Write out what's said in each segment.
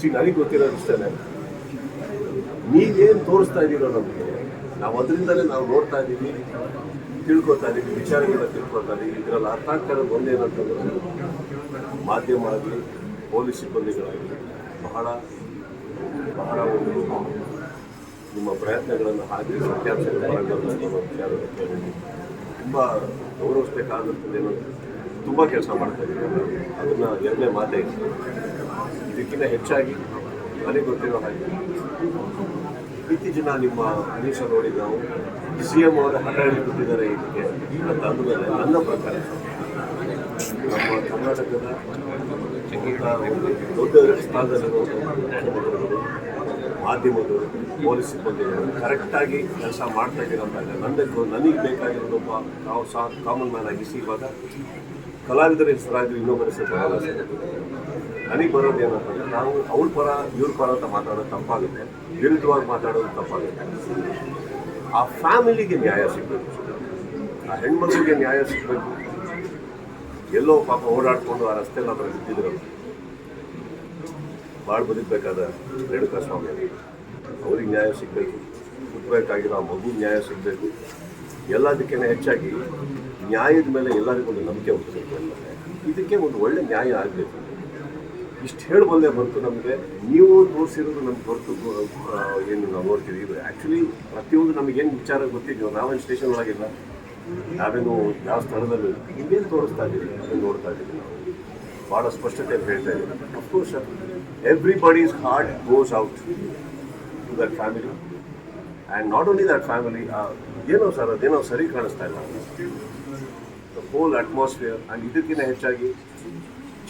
C ನನಗೆ ಗೊತ್ತಿರೋದು ಇಷ್ಟೇ ನೀವೇನು ತೋರಿಸ್ತಾ ಇದ್ದೀರೋ ನಮಗೆ, ನಾವು ಅದರಿಂದಲೇ ನಾವು ನೋಡ್ತಾ ಇದ್ದೀವಿ ತಿಳ್ಕೊತಾ ಇದ್ದೀವಿ, ವಿಚಾರಗಳನ್ನ ತಿಳ್ಕೊತಾ ಇದ್ದೀವಿ. ಇದರಲ್ಲಿ ಅರ್ಥ ಇರೋದು ಒಂದೇನಂತಂದ್ರೆ ಮಾಧ್ಯಮ ಆಗಲಿ, ಪೊಲೀಸ್ ಸಿಬ್ಬಂದಿಗಳಾಗಲಿ, ಬಹಳ ಬಹಳ ಒಂದು ನಿಮ್ಮ ಪ್ರಯತ್ನಗಳನ್ನು ಹಾಕಿ ಸತ್ಯಾಂಶ ತುಂಬ ಗೌರವಿಸ್ಬೇಕಾದಂಥದ್ದು ತುಂಬ ಕೆಲಸ ಮಾಡ್ತಾ ಇದ್ದೀವಿ. ಅದನ್ನು ಎರಡನೇ ಮಾತೇ ಇದಕ್ಕಿಂತ ಹೆಚ್ಚಾಗಿ ನನಗೆ ಗೊತ್ತಿರೋ ಹಾಗೆ ಇತ್ತೀಚಿನ ನಿಮ್ಮ ಅನೀಶ ನೋಡಿ ನಾವು ಸಿ ಎಂ ಅವರ ಹಠ ಕೊಟ್ಟಿದ್ದಾರೆ ಇದಕ್ಕೆ ಅಂತ ಅಂದಮೇಲೆ ನನ್ನ ಪ್ರಕಾರ ನಮ್ಮ ಕರ್ನಾಟಕದ ದೊಡ್ಡ ಸ್ಥಾನದಲ್ಲಿರುವ ಮುಖ್ಯಮಂತ್ರಿಗಳು ಪೊಲೀಸ್ ಸಿಬ್ಬಂದಿಗಳು ಕರೆಕ್ಟಾಗಿ ಕೆಲಸ ಮಾಡ್ತಾ ಇದ್ದೀರಂತ ಇದೆ ನನಗೆ ಬೇಕಾಗಿರೋದೊಬ್ಬ ನಾವು ಸಹ ಕಾಮನ್ ಮ್ಯಾನ್ ಆಗಿಸಿ ಇವಾಗ ಕಲಾವಿದರ ಹೆಸರಾಗಿ ಇನ್ನೊಬ್ಬರ ಹೆಸರು. ನನಗೆ ಬರೋದು ಏನಂತಂದ್ರೆ, ನಾವು ಅವ್ರ ಪರ, ಇವ್ರ ಪರ ಅಂತ ಮಾತಾಡೋದು ತಪ್ಪಾಗುತ್ತೆ. ವಿರುದ್ಧವಾಗಿ ಮಾತಾಡೋದು ತಪ್ಪಾಗುತ್ತೆ. ಆ ಫ್ಯಾಮಿಲಿಗೆ ನ್ಯಾಯ ಸಿಗಬೇಕು. ಆ ಹೆಣ್ಮಕ್ಳಿಗೆ ನ್ಯಾಯ ಸಿಗಬೇಕು. ಎಲ್ಲೋ ಪಾಪ ಓಡಾಡ್ಕೊಂಡು ಆ ರಸ್ತೆಲ್ಲ ಹತ್ರ ಬಿದ್ದಿದ್ರು ಭಾಳ ಬದುಕಬೇಕಾದ ರೇಣುಕಾ ಸ್ವಾಮಿ ಅವ್ರಿಗೆ. ನ್ಯಾಯ ಸಿಗಬೇಕು. ಹುಟ್ಟಬೇಕಾಗಿರೋ ಆ ಮಗು ನ್ಯಾಯ ಸಿಗಬೇಕು. ಎಲ್ಲದಕ್ಕಿಂತ ಹೆಚ್ಚಾಗಿ ನ್ಯಾಯದ ಮೇಲೆ ಎಲ್ಲರಿಗೂ ಒಂದು ನಂಬಿಕೆ ಹುಟ್ಟಬೇಕು ಇದಕ್ಕೆ ಒಂದು ಒಳ್ಳೆ ನ್ಯಾಯ ಆಗಬೇಕು. ಇಷ್ಟು ಹೇಳಬಲ್ಲೆ ಬಂತು ನಮಗೆ. ನೀವು ತೋರಿಸಿರೋದು ನಮ್ಗೆ ಬರ್ತು ಏನು ನಾವು ನೋಡ್ತೀವಿ. ಇದು ಆ್ಯಕ್ಚುಲಿ ಪ್ರತಿಯೊಂದು ನಮಗೇನು ವಿಚಾರ ಗೊತ್ತಿದ್ದೀವಿ ನಾವೇನು ಸ್ಟೇಷನ್ ಒಳಗಿಲ್ಲ. ನಾವೇನು ಯಾವ ಸ್ಥಳದಲ್ಲಿ ಇನ್ನೇನು ತೋರಿಸ್ತಾ ಇದ್ದೀವಿ, ಅದನ್ನು ನೋಡ್ತಾ ಇದ್ದೀವಿ ನಾವು. ಭಾಳ ಸ್ಪಷ್ಟತೆ ಹೇಳ್ತಾ ಇದ್ದೀವಿ of course everybody's heart goes out to that family and not only that family ಏನೋ ಸರ್ ಅದೇನೋ ಸರಿ ಕಾಣಿಸ್ತಾ ಇಲ್ಲ. ಹೋಲ್ ಅಟ್ಮಾಸ್ಫಿಯರ್ ಆ್ಯಂಡ್ ಇದಕ್ಕಿಂತ ಹೆಚ್ಚಾಗಿ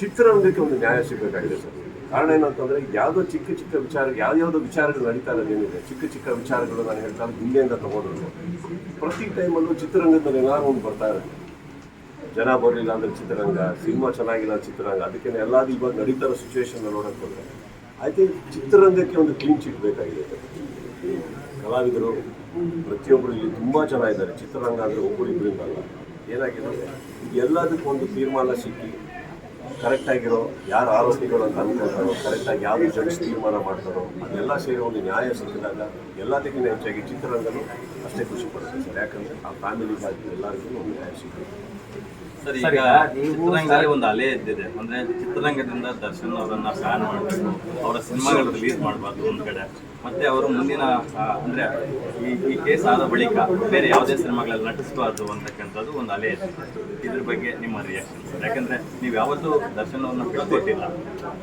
ಚಿತ್ರರಂಗಕ್ಕೆ ಒಂದು ನ್ಯಾಯ ಸಿಗಬೇಕಾಗಿದೆ ಸರ್. ಕಾರಣ ಏನಂತಂದ್ರೆ ಯಾವುದೋ ಚಿಕ್ಕ ಚಿಕ್ಕ ವಿಚಾರ, ಯಾವ್ಯಾವುದೋ ವಿಚಾರಗಳು ನಡೀತಾ ಏನಿದೆ? ಚಿಕ್ಕ ಚಿಕ್ಕ ವಿಚಾರಗಳು ನಾನು ಹೇಳ್ತಾ ಹಿಂದೆಯಿಂದ ತಗೊಂಡ್ರು ಪ್ರತಿ ಟೈಮಲ್ಲೂ ಚಿತ್ರರಂಗದಲ್ಲಿ ಏನಾದ್ರು ಒಂದು ಬರ್ತಾ ಇರುತ್ತೆ ಜನ ಬರಲಿಲ್ಲ ಅಂದ್ರೆ ಚಿತ್ರರಂಗ, ಸಿನಿಮಾ ಚೆನ್ನಾಗಿಲ್ಲ ಚಿತ್ರರಂಗ. ಅದಕ್ಕೆ ಎಲ್ಲಾದ್ರೂ ಇವಾಗ ನಡೀತಾ ಇರೋ ಸಿಚುವೇಶನ್ ನೋಡಕ್ ಐ ಥಿಂಕ್ ಚಿತ್ರರಂಗಕ್ಕೆ ಒಂದು ಕ್ಲೀನ್ ಚಿಟ್ ಬೇಕಾಗಿದೆ ಕಲಾವಿದರು ಪ್ರತಿಯೊಬ್ಬರು ಇಲ್ಲಿ ತುಂಬ ಚೆನ್ನಾಗಿದ್ದಾರೆ. ಚಿತ್ರರಂಗ ಅಂದರೆ ಒಬ್ಬರಿಬ್ಬರಿಂದ ಅಲ್ಲ ಏನಾಗಿದೆ ಇದು ಎಲ್ಲದಕ್ಕೂ ಒಂದು ತೀರ್ಮಾನ ಸಿಕ್ಕಿ ಕರೆಕ್ಟಾಗಿರೋ ಯಾರು ಆರೋಪಿಗಳು ಅಂತ ಕರೆಕ್ಟ್ ಕರೆಕ್ಟಾಗಿ ಯಾವ ಜಡ್ಜ್ ತೀರ್ಮಾನ ಮಾಡ್ತಾರೋ ಅದೆಲ್ಲ ಸೇರಿ ಒಂದು ನ್ಯಾಯ ಸಿಕ್ಕಿದಾಗ ಎಲ್ಲದಕ್ಕಿಂತ ಹೆಚ್ಚಾಗಿ ಚಿತ್ರರಂಗನು ಅಷ್ಟೇ ಖುಷಿ ಪಡುತ್ತೆ ಸರ್. ಯಾಕಂದರೆ ಆ ಫ್ಯಾಮಿಲಿಗಾಗಿ ಎಲ್ಲರಿಗೂ ಒಂದು ನ್ಯಾಯ ಸಿಗುತ್ತೆ. ಸರ್ ಈಗ ಚಿತ್ರರಂಗದಲ್ಲಿ ಒಂದು ಅಲೆ ಇದ್ದಿದೆ. ಅಂದ್ರೆ ಚಿತ್ರರಂಗದಿಂದ ದರ್ಶನ್ ಅವರನ್ನ ಫ್ಯಾನ್ ಮಾಡಬೇಕು ಅವರ ಸಿನಿಮಾಗಳು ರಿಲೀಸ್ ಮಾಡಬಾರ್ದು ಒಂದ್ ಕಡೆ. ಮತ್ತೆ ಅವರು ಮುಂದಿನ ಅಂದ್ರೆ ಈ ಈ ಕೇಸ್ ಆದ ಬಳಿಕ ಬೇರೆ ಯಾವುದೇ ಸಿನಿಮಾಗಳಲ್ಲಿ ನಟಿಸಬಾರ್ದು ಅಂತಕ್ಕಂಥದ್ದು ಒಂದು ಅಲೆ ಇದೆ. ಇದ್ರ ಬಗ್ಗೆ ನಿಮ್ಮ ರಿಯಾಕ್ಷನ್ ಯಾಕಂದ್ರೆ ನೀವು ಯಾವತ್ತೂ ದರ್ಶನವನ್ನು ಬಿಟ್ಕೊಟ್ಟಿಲ್ಲ.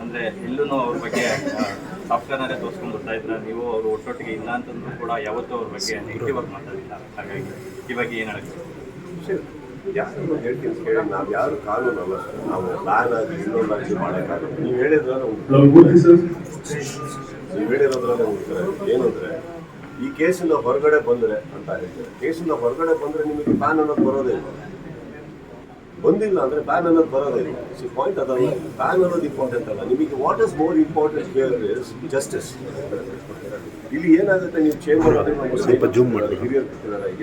ಅಂದ್ರೆ ಎಲ್ಲೂ ಅವ್ರ ಬಗ್ಗೆ ಸಾಫ್ಟ್ವೇರ್ನಲ್ಲೇ ತೋರಿಸ್ಕೊಂಡು ಬರ್ತಾ ಇದ್ರ. ನೀವು ಅವರು ಒಟ್ಟೊಟ್ಟಿಗೆ ಇಲ್ಲ ಅಂತಂದ್ರೂ ಕೂಡ ಯಾವತ್ತೂ ಅವ್ರ ಬಗ್ಗೆ ನೆಗೆಟಿವ್ ಆಗಿ ಮಾತಾಡಿಲ್ಲ. ಹಾಗಾಗಿ ಈ ಬಗ್ಗೆ ಏನು ಹೇಳ್ತೀವಿ ಸರಿ ಯಾರು ಹೇಳ್ತೀನಿ ಕೇಳಿ ನಾವು ಯಾರು ಕಾನೂನು ಅಲ್ಲ ನಾವು ಬ್ಯಾನ್ ಆಗಿ ಇನ್ನೊಂದಾಗಿ ಮಾಡೋಕ್ಕಾಗಲ್ಲ. ನೀವು ಹೇಳಿದ್ರೆ ಹೇಳಿರೋದ್ರಲ್ಲೇ ಹೋಗ್ತಾರೆ. ಏನಂದ್ರೆ ಈ ಕೇಸಿಂದ ಹೊರಗಡೆ ಬಂದ್ರೆ ಅಂತ ಹೇಳ್ತಾರೆ ಕೇಸಿಂದ ಹೊರಗಡೆ ಬಂದ್ರೆ ನಿಮಗೆ ಬ್ಯಾನ್ ಅನ್ನೋದು ಬರೋದೇ ಇಲ್ಲ. ಬಂದಿಲ್ಲ ಅಂದ್ರೆ ಬ್ಯಾನ್ ಅನ್ನೋದು ಬರೋದೇ ಇಲ್ಲ. ಸಿ ಪಾಯಿಂಟ್ ಅದಲ್ಲ ಬ್ಯಾನ್ ಅನ್ನೋದು ಇಂಪಾರ್ಟೆಂಟ್ ಅಲ್ಲ. ನಿಮಗೆ what is more important here is justice ಇಲ್ಲಿ ಏನಾಗುತ್ತೆ ನೀವು ಚೇಂಬರ್ ಸ್ವಲ್ಪ ಜೂಮ್ ಮಾಡಿ. ಹಿರಿಯರ್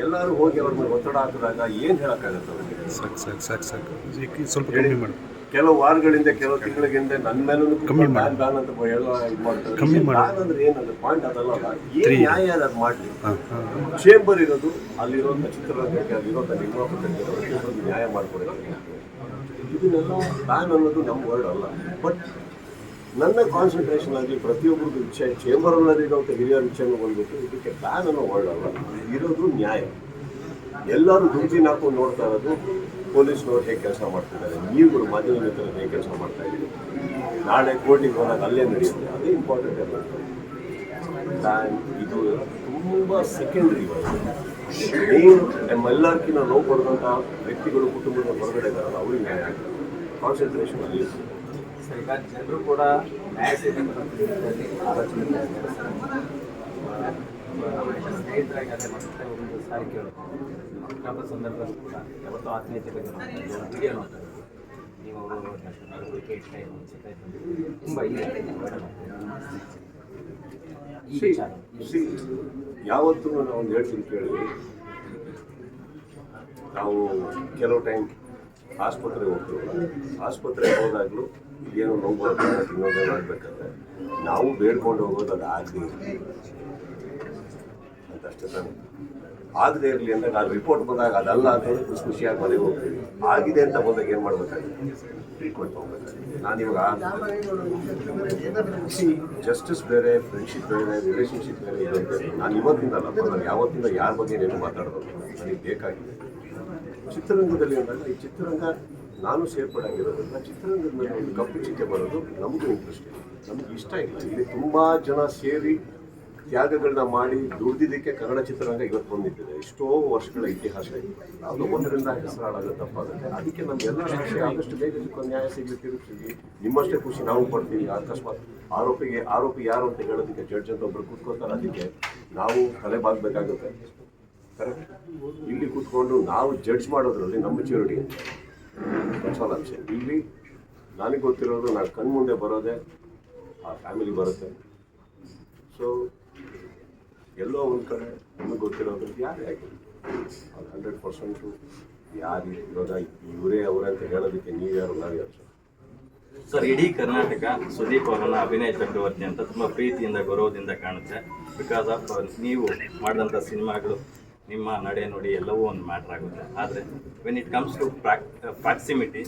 ಎಲ್ಲರೂ ಹೋಗಿ ಅವ್ರ ಮೇಲೆ ಒತ್ತಡ ಹಾಕಿದಾಗ ಏನ್ ಹೇಳಕ್ಕಾಗತ್ತೆ ಅವ್ರಿಗೆ? ಸಾಕು ಸಾಕು ಸಾಕು ಸಾಕು. ಈಗ ಸ್ವಲ್ಪ ಕಡಿಮೆ ಮಾಡಿ. ಕೆಲವು ವಾರಗಳಿಂದ ಕೆಲವು ತಿಂಗಳಿಂದ ನನ್ನ ಮೇಲೂ ಬ್ಯಾನ್ ಬ್ಯಾನ್ ಅಂತ ಎಲ್ಲ ಇದು ಮಾಡ್ತಾರೆ. ಕಮ್ಮಿ. ಬ್ಯಾನ್ ಅಂದ್ರೆ ಏನಂದ್ರೆ ಪಾಯಿಂಟ್ ಅದಲ್ಲ ಏನು ನ್ಯಾಯ ಅದು ಮಾಡ್ಲಿ? ಚೇಂಬರ್ ಇರೋದು ಅಲ್ಲಿರೋಂಥ ಚಿತ್ರರಂಗಕ್ಕೆ ಅಲ್ಲಿರೋಂಥ ನಿರ್ಮಾಪಕರಿಗೆ ನ್ಯಾಯ ಮಾಡಿಕೊಡೋಕ್ಕೆ ಇದನ್ನೆಲ್ಲ ಬ್ಯಾನ್ ಅನ್ನೋದು ನಮ್ಮ ವರ್ಡ್ ಅಲ್ಲ. ಬಟ್ ನನ್ನ ಕಾನ್ಸಂಟ್ರೇಷನ್ ಆಗಿ ಪ್ರತಿಯೊಬ್ಬರಿಗೂ ವಿಷಯ ಚೇಂಬರ್ ಇರುವಂಥ ಹಿರಿಯ ವಿಷಯನೂ ಬಂದ್ಬಿಟ್ಟು ಇದಕ್ಕೆ ಬ್ಯಾನ್ ಅನ್ನೋ ವರ್ಡ್ ಅಲ್ಲ. ಇರೋದು ನ್ಯಾಯ. ಎಲ್ಲರೂ ದುಡ್ಡಿನ ಹಾಕೊಂಡು ನೋಡ್ತಾ ಇರೋದು ಪೊಲೀಸ್ನವ್ರು ಹೇಗೆ ಕೆಲಸ ಮಾಡ್ತಿದ್ದಾರೆ? ನೀವುಗಳು ಮಾಧ್ಯಮ ಮಿತ್ರರು ಹೇಗೆ ಕೆಲಸ ಮಾಡ್ತಾ ಇದ್ದೀರಿ? ನಾಳೆ ಕೋರ್ಟಿಗೆ ಹೋದಾಗ ಅಲ್ಲೇ ನಡೆಯುತ್ತೆ. ಅದೇ ಇಂಪಾರ್ಟೆಂಟ್ ಎಲ್ಲ ಇದು ತುಂಬ ಸೆಕೆಂಡ್ರಿ ಮೇನ್ ನಮ್ಮೆಲ್ಲರಿಗಿಂತ ನೋವು ಪಡೆದಂಥ ವ್ಯಕ್ತಿಗಳು, ಕುಟುಂಬದ ಹೊರಗಡೆ ಇದ್ದಾರಲ್ಲ, ಅವ್ರಿಗೆ ನ್ಯಾಯ ಆಗ್ತದೆ. ಕಾನ್ಸಂಟ್ರೇಷನ್ ಅಲ್ಲಿ ಜನರು ಕೂಡ ಸ್ನೇಹಿತರಾಗಿ ಅಪಘಾತ ಸಂದರ್ಭದಲ್ಲಿ ಕೂಡ ಯಾವತ್ತೂ ಆತ್ಮೀಯತೆ ಬಗ್ಗೆ ವಿಡಿಯೋ ಮಾತಾಡೋದು. ನೀವು ಅವರು ತುಂಬ ಯಾವತ್ತೂ ನಾನು ಒಂದು ಹೇಳ್ತೀನಿ ಕೇಳಿ. ನಾವು ಕೆಲವು ಟೈಮ್ ಆಸ್ಪತ್ರೆಗೆ ಹೋಗ್ತೀವಿ. ಆಸ್ಪತ್ರೆಗೆ ಹೋದಾಗಲೂ ಏನೋ ನೋವು ಇನ್ನೊಂದೇನು ಆಗ್ಬೇಕಾದ್ರೆ ನಾವು ಬೇಡ್ಕೊಂಡು ಹೋಗೋದು ಅದು ಆಗಲಿ ಅಂತ ಅಷ್ಟೇ ತಾನೆ. ಆಗದೆ ಇರಲಿ ಅಂತ ನಾನು ರಿಪೋರ್ಟ್ ಬಂದಾಗ ಅದಲ್ಲ ಅಂತ ಹೇಳಿ ಖುಷಿ ಖುಷಿಯಾಗಿ ಮನೆಗೆ ಆಗಿದೆ ಅಂತ ಬಂದಾಗ ಏನು ಮಾಡ್ಬೇಕಾಗುತ್ತೆ? ಟ್ರೀಟ್ಮೆಂಟ್ ತೊಗೊಬೇಕಾಗುತ್ತೆ. ನಾನಿವಾಗ ಜಸ್ಟಿಸ್ ಬೇರೆ ಫ್ರೆಂಡ್ಶಿಪ್ ಬೇರೆ ರಿಲೇಷನ್ಶಿಪ್ ಬೇರೆ ಇದೆ ನಾನು ಇವತ್ತಿಂದ ಅಲ್ಲ ನಾನು ಯಾವತ್ತಿಂದ ಯಾರ ಬಗ್ಗೆ ಏನು ಮಾತಾಡೋದು ನನಗೆ ಬೇಕಾಗಿದೆ. ಚಿತ್ರರಂಗದಲ್ಲಿ ಅಂದಾಗ ಈ ಚಿತ್ರರಂಗ ನಾನು ಸೇರ್ಪಡಾಗಿರೋದ್ರಿಂದ ಚಿತ್ರರಂಗದ ಮೇಲೆ ಒಂದು ಕಪ್ಪು ಚಿಟ್ಟೆ ಬರೋದು ನಮಗೂ ಇಂಟ್ರೆಸ್ಟ್ ಇಲ್ಲ ನಮ್ಗೆ ಇಷ್ಟ ಇಲ್ಲ. ಇಲ್ಲಿ ತುಂಬ ಜನ ಸೇರಿ ತ್ಯಾಗಗಳನ್ನ ಮಾಡಿ ದುಡ್ದಿದ್ದಕ್ಕೆ ಕನ್ನಡ ಚಿತ್ರರಂಗ ಇವತ್ತು ಬಂದಿದ್ದಿದೆ ಎಷ್ಟೋ ವರ್ಷಗಳ ಇತಿಹಾಸ ಇದೆ. ಅದು ಒಂದರಿಂದ ಹೆಸರಾಡೋದು ತಪ್ಪಾಗುತ್ತೆ. ಅದಕ್ಕೆ ನಮ್ಗೆಲ್ಲ ಆಸೆ ಆದಷ್ಟು ಬೇಗ ನ್ಯಾಯ ಸಿಗಲಿ ತಿರುಗಿ ಸಿಗಲಿ ನಿಮ್ಮಷ್ಟೇ ಖುಷಿ ನಾವು ಪಡ್ತೀವಿ. ಅಕಸ್ಮಾತ್ ಆರೋಪಿಗೆ ಆರೋಪಿ ಯಾರು ಅಂತ ಹೇಳೋದಕ್ಕೆ ಜಡ್ಜ್ ಅಂತ ಒಬ್ರು ಕೂತ್ಕೋತಾರೆ ಅದಕ್ಕೆ ನಾವು ತಲೆ ಬಾಗಬೇಕಾಗುತ್ತೆ. ಕರೆಕ್ಟ್ ಇಲ್ಲಿ ಕೂತ್ಕೊಂಡು ನಾವು ಜಡ್ಜ್ ಮಾಡೋದ್ರಲ್ಲಿ ನಮ್ಮ ಮೆಚುರಿಟಿ ಅಂತ. ಅಂಶ ಇಲ್ಲಿ ನನಗೆ ಗೊತ್ತಿರೋದು ನಾನು ಕಣ್ಮುಂದೆ ಬರೋದೇ ಆ ಫ್ಯಾಮಿಲಿ ಬರುತ್ತೆ. ಸೊ ಎಲ್ಲೋ ಒಂದು ಕಡೆ ನಮಗೆ ಗೊತ್ತಿರೋದು ಯಾರೇ ಆಗಿಲ್ಲ ಅದು ಹಂಡ್ರೆಡ್ ಪರ್ಸೆಂಟು ಯಾರು ಇವಾಗ ಇವರೇ ಅವರೇ ಅಂತ ಹೇಳೋದಕ್ಕೆ ನೀವ್ಯಾರು ನಾವ್ಯಾರು ಸರ್ ಸರ್, ಇಡೀ ಕರ್ನಾಟಕ ಸುದೀಪ್ ಅವರನ್ನ ಅಭಿನಯ ಚಕ್ರವರ್ತಿ ಅಂತ ತುಂಬಾ ಪ್ರೀತಿಯಿಂದ, ಗೌರವದಿಂದ ಕಾಣುತ್ತೆ. ಬಿಕಾಸ್ ಆಫ್ ನೀವು ಮಾಡಿದಂಥ ಸಿನಿಮಾಗಳು ನಿಮ್ಮ ನಡೆ ನುಡಿ ಎಲ್ಲವೂ ಒಂದು ಮ್ಯಾಟ್ರ್ ಆಗುತ್ತೆ. ಆದರೆ when it comes to prox proximity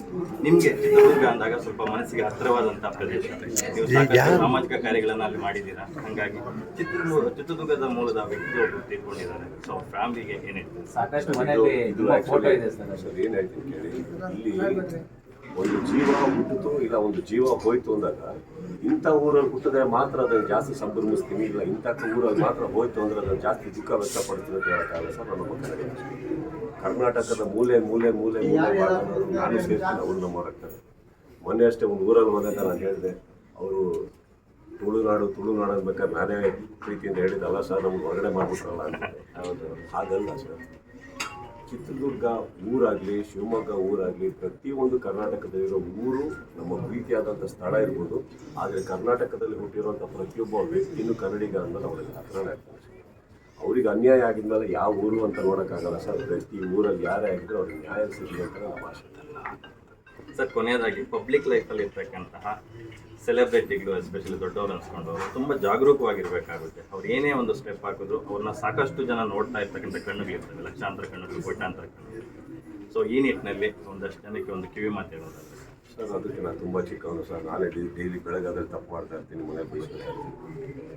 ನಿಮಗೆ ಚಿತ್ರದುರ್ಗ ಅಂದಾಗ ಸ್ವಲ್ಪ ಮನಸ್ಸಿಗೆ ಹತ್ತಿರವಾದಂಥ ಪ್ರದೇಶ. ನೀವು ಸಾಕಷ್ಟು ಸಾಮಾಜಿಕ ಕಾರ್ಯಗಳನ್ನು ಅಲ್ಲಿ ಮಾಡಿದ್ದೀರಾ? ಹಾಗಾಗಿ ಚಿತ್ರದುರ್ಗ ಚಿತ್ರದುರ್ಗದ ಮೂಲದ ವ್ಯಕ್ತಿ ಒಬ್ಬರು ತೀರ್ಕೊಂಡಿದ್ದಾರೆ ಸೊ ಫ್ಯಾಮಿಲಿಗೆ ಏನೇ ಸಾಕಷ್ಟು ಮನೆಯಲ್ಲಿ ಇದು ಫೋಟೋ ಇದೆ ಸರ್. ಸರ್ ಏನು ಹೇಳ್ತೀನಿ ಕೇಳಿ? ಇಲ್ಲಿ ಒಂದು ಜೀವ ಹುಟ್ಟಿತು ಇಲ್ಲ ಒಂದು ಜೀವ ಹೋಯ್ತು ಅಂದಾಗ ಇಂಥ ಊರಲ್ಲಿ ಹುಟ್ಟಿದ್ರೆ ಮಾತ್ರ ಅದನ್ನು ಜಾಸ್ತಿ ಸಂಭ್ರಮಿಸ್ತೀನಿ ಇಲ್ಲ ಇಂಥ ಊರಲ್ಲಿ ಮಾತ್ರ ಹೋಯ್ತು ಅಂದ್ರೆ ಅದನ್ನು ಜಾಸ್ತಿ ದುಃಖ ವ್ಯಕ್ತಪಡ್ತೀನಿ ಅಂತ ಹೇಳೋಕ್ಕಾಗಲ್ಲ ಸರ್ ನಮ್ಮ ಕನ್ನಡ ಕರ್ನಾಟಕದ ಮೂಲೆ ಮೂಲೆ ಮೂಲೆ ಮೂಲೆ ನಾನು ಸೇರ್ತೀನಿ ಅವ್ರು ನಮ್ಮ ಮೊನ್ನೆ ಅಷ್ಟೇ ಒಂದು ಊರಲ್ಲಿ ಹೋದಾಗ ನಾನು ಹೇಳಿದೆ ಅವರು ತುಳುನಾಡು ತುಳುನಾಡು ಅನ್ಬೇಕಾದ್ರೆ ನಾನೇ ಪ್ರೀತಿಯಿಂದ ಹೇಳಿದ್ದಲ್ಲ ಸರ್ ನಮ್ಗೆ ಹೊರಗಡೆ ಮಾಡ್ಬಿಟ್ರಲ್ಲ ಅಂತ. ಹಾಗಲ್ಲ ಸರ್. ಚಿತ್ರದುರ್ಗ ಊರಾಗಲಿ, ಶಿವಮೊಗ್ಗ ಊರಾಗಲಿ, ಪ್ರತಿಯೊಂದು ಕರ್ನಾಟಕದಲ್ಲಿರೋ ಊರು ನಮ್ಮ ಪ್ರೀತಿಯಾದಂಥ ಸ್ಥಳ ಇರ್ಬೋದು. ಆದರೆ ಕರ್ನಾಟಕದಲ್ಲಿ ಹುಟ್ಟಿರುವಂಥ ಪ್ರತಿಯೊಬ್ಬ ವ್ಯಕ್ತಿನೂ ಕನ್ನಡಿಗ ಅಂದ್ರೆ ಅವರಿಗೆ ಹತ್ರಣ ಅವ್ರಿಗೆ ಅನ್ಯಾಯ ಆಗಿದ್ಮೇಲೆ ಯಾವ ಊರು ಅಂತ ನೋಡೋಕ್ಕಾಗಲ್ಲ ಸರ್. ಪ್ರತಿ ಊರಲ್ಲಿ ಯಾರೇ ಆಗಿದ್ರು ಅವ್ರಿಗೆ ನ್ಯಾಯ ಸಿಗಲಿ ಅಂತ ನಮ್ಮ ಆಶೆ ಸರ್, ಕೊನೆಯದಾಗಿ ಪಬ್ಲಿಕ್ ಲೈಫಲ್ಲಿ ಇರ್ತಕ್ಕಂತಹ ಸೆಲೆಬ್ರಿಟಿಗಳು ಎಸ್ಪೆಷಲಿ ದೊಡ್ಡವರು ಅನ್ಸ್ಕೊಂಡವರು ತುಂಬ ಜಾಗರೂಕವಾಗಿರ್ಬೇಕಾಗುತ್ತೆ. ಅವ್ರು ಏನೇ ಒಂದು ಸ್ಟೆಪ್ ಹಾಕಿದ್ರು ಅವ್ರನ್ನ ಸಾಕಷ್ಟು ಜನ ನೋಡ್ತಾ ಇರ್ತಕ್ಕಂಥ ಕಣ್ಣುಗಳಿರ್ತವೆ ಲಕ್ಷಾಂತರ ಕಣ್ಣುಗಳು, ಕೋಟ್ಯಾಂತರ ಕಣ್ಣುಗಳು. ಸೊ ಈ ನಿಟ್ಟಿನಲ್ಲಿ ಒಂದಷ್ಟು ಜನಕ್ಕೆ ಒಂದು ಕಿವಿ ಮಾತು ಸರ್ ಅದಕ್ಕೆ ನಾನು ತುಂಬ ಚಿಕ್ಕವನು ಸರ್. ನಾನೇ ಡೈಲಿ ಬೆಳಗಾದ್ರೆ ತಪ್ಪು ಮಾಡ್ತಾ ಇರ್ತೀನಿ ಮನೆ ಬೆಳಗ್ಗೆ.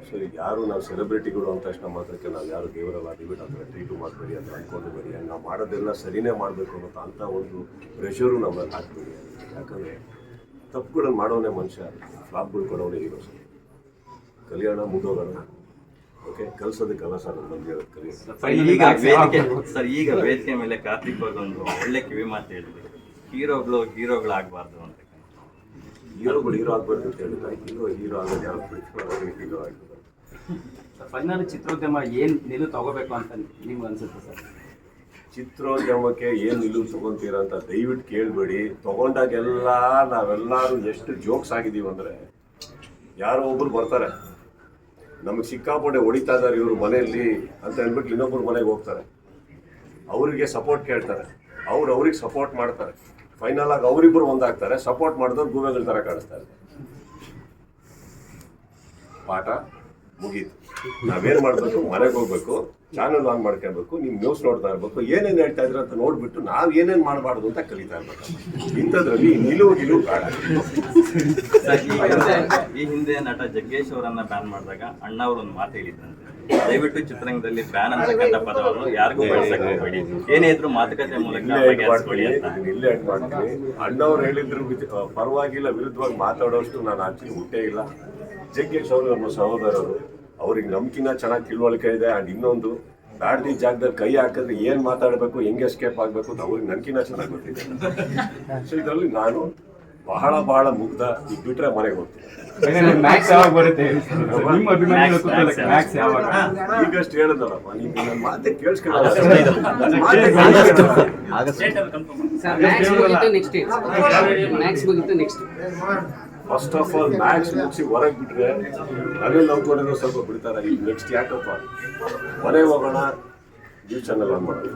ಸೊ ಈಗ ಯಾರು ನಾವು ಸೆಲೆಬ್ರಿಟಿಗಳು ಅಂತ ತಕ್ಷಣ ಮಾತ್ರಕ್ಕೆ ನಾವು ಯಾರು ದೇವರಲ್ಲ ಡಿಬಿಟ್ ಅಂತ ಟ್ರೀಟು ಮಾಡಬೇಡಿ ಅಂತ ಅಂದ್ಕೊಂಡ್ಬೇಡಿ ನಾವು ಮಾಡೋದೆಲ್ಲ ಸರಿನೇ ಮಾಡಬೇಕು ಅನ್ನೋ ಅಂಥ ಒಂದು ಪ್ರೆಷರು ನಮ್ಮಲ್ಲಿ ಹಾಕ್ತೀವಿ. ಯಾಕಂದರೆ ತಪ್ಪುಗಳನ್ನು ಮಾಡೋನೆ ಮನುಷ್ಯ ಫ್ಲಾಪ್ಗಳು ಕೊಡೋನೇ ಹೀರೋ ಸರ್. ಕಲಿಯೋಣ ಮುಂದೋಗೋಣ. ಓಕೆ ಕಲ್ಸೋದಕ್ಕಲ್ಲ ಸರ್ ನಾನು ಬಂದು ಹೇಳೋದು ಕಲಿಯೋದು ಈಗ ವೇದಿಕೆ, ಸರ್, ಈಗ ವೇದಿಕೆ ಮೇಲೆ ಕಾರ್ತಿಕ್ ಒಂದು ಒಳ್ಳೆ ಕಿವಿ ಮಾತು ಹೇಳಿದ್ರು. ಹೀರೋಗಳು ಹೀರೋಗಳಾಗಬಾರ್ದು ಅಂತ ಹೀರೋಗಳು ಹೀರೋ ಆಗ್ಬಾರ್ದು ಅಂತ ಹೇಳಿದ್ರೆ ಹೀರೋ ಹೀರೋ ಆಗೋದು ಯಾರು ಹೀರೋ ಆಗ್ತದೆ ಫೈನಲ್ ಚಿತ್ರೋದ್ಯಮ ಏನು ನಿಲು ತಗೋಬೇಕು ಅಂತ ನಿಮ್ಗೆ ಅನ್ಸುತ್ತೆ ಸರ್? ಚಿತ್ರೋದ್ಯಮಕ್ಕೆ ಏನು ನಿಲುವು ತಗೊಂತೀರ ಅಂತ ದಯವಿಟ್ಟು ಕೇಳಬೇಡಿ. ತಗೊಂಡಾಗೆಲ್ಲ ನಾವೆಲ್ಲರೂ ಎಷ್ಟು ಜೋಕ್ಸ್ ಆಗಿದ್ದೀವಿ ಅಂದರೆ ಯಾರೋ ಒಬ್ಬರು ಬರ್ತಾರೆ. ನಮಗೆ ಸಿಕ್ಕಾಪಟ್ಟೆ ಹೊಡಿತಾ ಇದ್ದಾರೆ ಇವರು ಮನೆಯಲ್ಲಿ ಅಂತ ಹೇಳ್ಬಿಟ್ಟು ಇನ್ನೊಬ್ಬರು ಮನೆಗೆ ಹೋಗ್ತಾರೆ. ಅವರಿಗೆ ಸಪೋರ್ಟ್ ಕೇಳ್ತಾರೆ. ಅವ್ರು ಅವ್ರಿಗೆ ಸಪೋರ್ಟ್ ಮಾಡ್ತಾರೆ. ಫೈನಲ್ ಆಗಿ ಅವರಿಬ್ಬರು ಒಂದಾಗ್ತಾರೆ ಸಪೋರ್ಟ್ ಮಾಡಿದವ್ರು ಗೂಬೆಗಳ ಥರ ಇದೆ. ಪಾಠ ಮುಗೀತು. ನಾವೇನು ಮಾಡಬೇಕು? ಮನೆಗೆ ಹೋಗ್ಬೇಕು ಚಾನಲ್ ಆನ್ ಮಾಡ್ಕೊಬೇಕು, ನೀವು ನ್ಯೂಸ್ ನೋಡ್ತಾ ಇರಬೇಕು, ಏನೇನು ಹೇಳ್ತಾ ಇದ್ರೆ ಅಂತ ನೋಡ್ಬಿಟ್ಟು ನಾವು ಏನೇನು ಮಾಡಬಾರ್ದು ಅಂತ ಕಲಿತಾ ಇರ್ಬೇಕು. ಇಂಥದ್ರಲ್ಲಿ ನಿಲುವು ಗಿಲುವು ಹಿಂದೆ ಈ ಹಿಂದೆ ನಟ ಜಗ್ಗೇಶ್ ಅವರನ್ನ ಬ್ಯಾನ್ ಮಾಡಿದಾಗ ಅಣ್ಣ ಅವರು ಒಂದು ಮಾತು ಹೇಳಿದ್ರಂತೆ. ದಯವಿಟ್ಟು ಚಿತ್ರರಂಗದಲ್ಲಿ ಫ್ಯಾನ್ ಅಂತಕ್ಕಂಥ ಪದವನ್ನು ಯಾರಿಗೂ ಬಳಸಬೇಡಿ ಹೋಗ್ಬೇಡಿ. ಏನೇ ಇದ್ರು ಮಾತುಕತೆ ಮೂಲಕ ಬಗೆಹರಿಸ್ಕೊಳ್ಳಿ ಅಂತ. ಇಲ್ಲೇ ಮಾಡ್ತೀನಿ ಅಣ್ಣವ್ರು ಹೇಳಿದ್ರು ಪರವಾಗಿಲ್ಲ ವಿರುದ್ಧವಾಗಿ ಮಾತಾಡೋಷ್ಟು ನಾನು ಆಕ್ಚುಲಿ ಹುಟ್ಟೇ ಇಲ್ಲ. ಜಗ್ಗೇಶ್ ಅವರು ನಮ್ಮ ಸಹೋದರರು ಅವ್ರಿಗೆ ನಮ್ಕಿನ್ನ ಚೆನ್ನಾಗಿ ತಿಳುವಳಿಕೆ ಇದೆ. ಅಂಡ್ ಇನ್ನೊಂದು ಬ್ಯಾಡ್ದಿ ಜಾಗದಲ್ಲಿ ಕೈ ಹಾಕಿದ್ರೆ ಏನ್ ಮಾತಾಡಬೇಕು ಹೆಂಗೆ ಎಸ್ಕೇಪ್ ಆಗ್ಬೇಕು ಅಂತ ಅವ್ರಿಗೆ ನನ್ಕಿನ್ನ ಚೆನ್ನಾಗಿ ಗೊತ್ತಿದೆ. ಸೊ ಇದರಲ್ಲಿ ನಾನು ಬಹಳ ಬಹಳ ಮುಗ್ಧ. ಈಗ ಬಿಟ್ರೆ ಮನೆಗೆ ಹೋಗ್ತೀನಿ. ಈಗಷ್ಟು ಹೇಳಿದಲ್ಲಪ್ಪ ನೀವು ನನ್ನ ಮಾತೆ next first of all match ಮುಗಿಸಿ ಹೊರಗೆ ಬಿಟ್ರೆ ನಾವೆಲ್ಲ ನಂಬ್ಕೊಂಡಿರೋ ಸ್ವಲ್ಪ ಬಿಡ್ತಾರೆ. ಈಗ ನೆಕ್ಸ್ಟ್ ಯಾಕಪ್ಪ? ಮನೆಗೆ ಹೋಗೋಣ. ನ್ಯೂಸ್ ಚಾನಲ್ ಆನ್ ಮಾಡೋಣ.